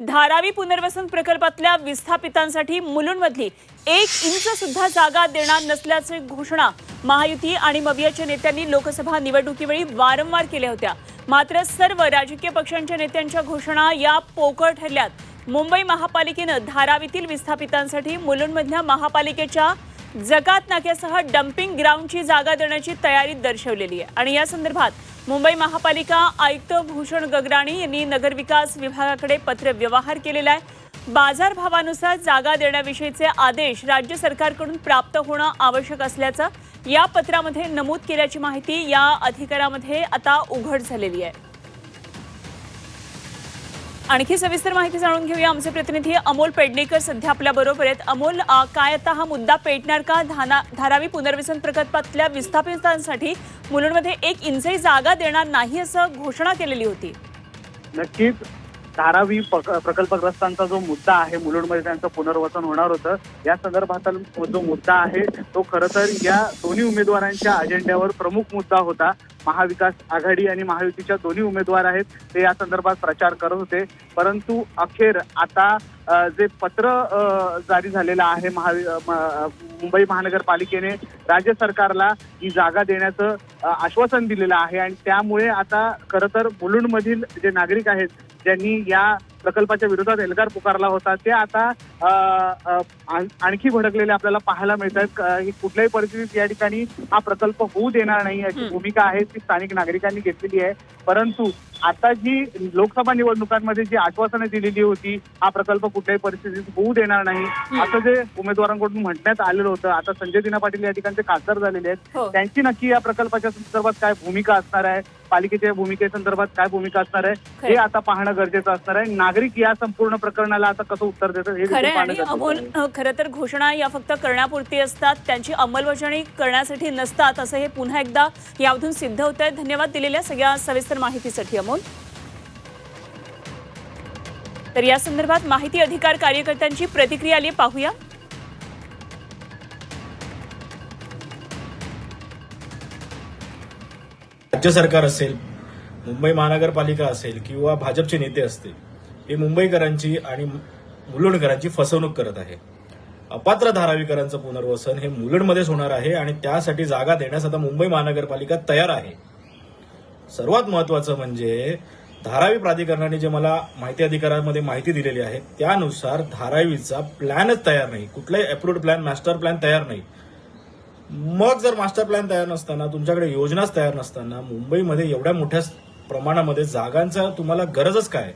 धारावी पुनर्वसन प्रकल्पातल्या विस्थापितांसाठी मुलुंडमधली एक इंच सुद्धा जागा देणार नसल्याची घोषणा महायुती आणि मवियाच्या नेत्यांनी लोकसभा निवडणुकीवेळी वारंवार केल्या होत्या. मात्र सर्व राजकीय पक्षांच्या नेत्यांच्या घोषणा या पोकळ ठरल्यात. मुंबई महापालिकेनं धारावीतील विस्थापितांसाठी मुलुंडमधल्या महापालिकेच्या जकात नाक्यासह डम्पिंग ग्राउंडची जागा देण्याची तयारी दर्शवलेली आहे. आणि या संदर्भात मुंबई महापालिका आयुक्त भूषण गगराणी यांनी नगरविकास विभागाकडे पत्र व्यवहार केलेला आहे. बाजारभावानुसार जागा देण्याविषयीचे आदेश राज्य सरकारकडून प्राप्त होणं आवश्यक असल्याचं या पत्रामध्ये नमूद केल्याची माहिती या अधिकारामध्ये आता उघड झालेली आहे. आणखी सविस्तर माहिती जाणून घेऊया. आमचे प्रतिनिधी अमोल पेडणेकर सध्या आपल्या बरोबर आहेत. अमोल काय आता हा मुद्दा पेटणार का? धाना धारावी पुनर्वसन प्रकल्पातल्या विस्थापितांसाठी मुलुंडमध्ये एक इंचही जागा देणार नाही असं घोषणा केलेली होती. नक्कीच धारावी प्रकल्पग्रस्तांचा जो मुद्दा आहे मुलुंडमध्ये त्यांचं पुनर्वसन होणार होतं या संदर्भातला जो मुद्दा आहे तो खरं तर या दोन्ही उमेदवारांच्या अजेंड्यावर प्रमुख मुद्दा होता. महाविकास आघाडी आणि महायुतीच्या दोन्ही उमेदवार आहेत ते या संदर्भात प्रचार करत होते. परंतु अखेर आता जे पत्र जारी झालेलं आहे महावि मुंबई महानगरपालिकेने राज्य सरकारला ही जागा देण्याचं आश्वासन दिलेलं आहे. आणि त्यामुळे आता खरं तर मुलुंडमधील जे नागरिक आहेत ज्यांनी या प्रकल्पाच्या विरोधात एल्गार पुकारला होता ते आता आणखी भडकलेले आपल्याला पाहायला मिळत आहेत क- की कुठल्याही परिस्थितीत या ठिकाणी हा प्रकल्प होऊ देणार नाही अशी हं. भूमिका आहे ती स्थानिक नागरिकांनी घेतलेली आहे. परंतु आता जी लोकसभा निवडणुकांमध्ये जी आश्वासनं दिलेली होती हा प्रकल्प कुठल्याही परिस्थितीत होऊ देणार नाही. असं जे उमेदवारांकडून म्हणण्यात आलेलं होतं आता संजय दिना पाटील या ठिकाणचे खासदार झालेले आहेत. हो. त्यांची नक्की या प्रकल्पाच्या संदर्भात काय भूमिका असणार आहे? पालिकेच्या भूमिकेसंदर्भात काय भूमिका असणार आहे. हे आता पाहणं गरजेचं असणार आहे. नागरिक या संपूर्ण प्रकरणाला आता कसं उत्तर देतात हे अमोल खरं तर घोषणा या फक्त करण्यापुरती असतात. त्यांची अंमलबजावणी करण्यासाठी नसतात असं हे पुन्हा एकदा यामधून सिद्ध होत आहे. धन्यवाद दिलेल्या सगळ्या सविस्तर माहितीसाठी अमोल. तर या संदर्भात माहिती अधिकार कार्यकर्त्यांची प्रतिक्रिया आली पाहूया. राज्य सरकार असेल मुंबई महानगरपालिका असेल किंवा भाजपचे नेते असतील हे मुंबईकरांची आणि मुलुंडकरांची फसवणूक करत आहे. अपात्र धारावीकरांचं पुनर्वसन हे मुलुंडमध्येच होणार आहे आणि त्यासाठी जागा देण्यास आता मुंबई महानगरपालिका तयार आहे. सर्वात महत्वाचं म्हणजे धारावी प्राधिकरणाने जे मला माहिती अधिकारामध्ये माहिती दिलेली आहे त्यानुसार धारावीचा प्लॅनच तयार नाही. कुठलाही अप्रूव्ड प्लॅन मास्टर प्लॅन तयार नाही. मग जर मास्टर प्लॅन तयार नसताना तुमच्याकडे योजनाच तयार नसताना मुंबईमध्ये एवढ्या मोठ्या प्रमाणामध्ये जागांचा तुम्हाला गरजच काय?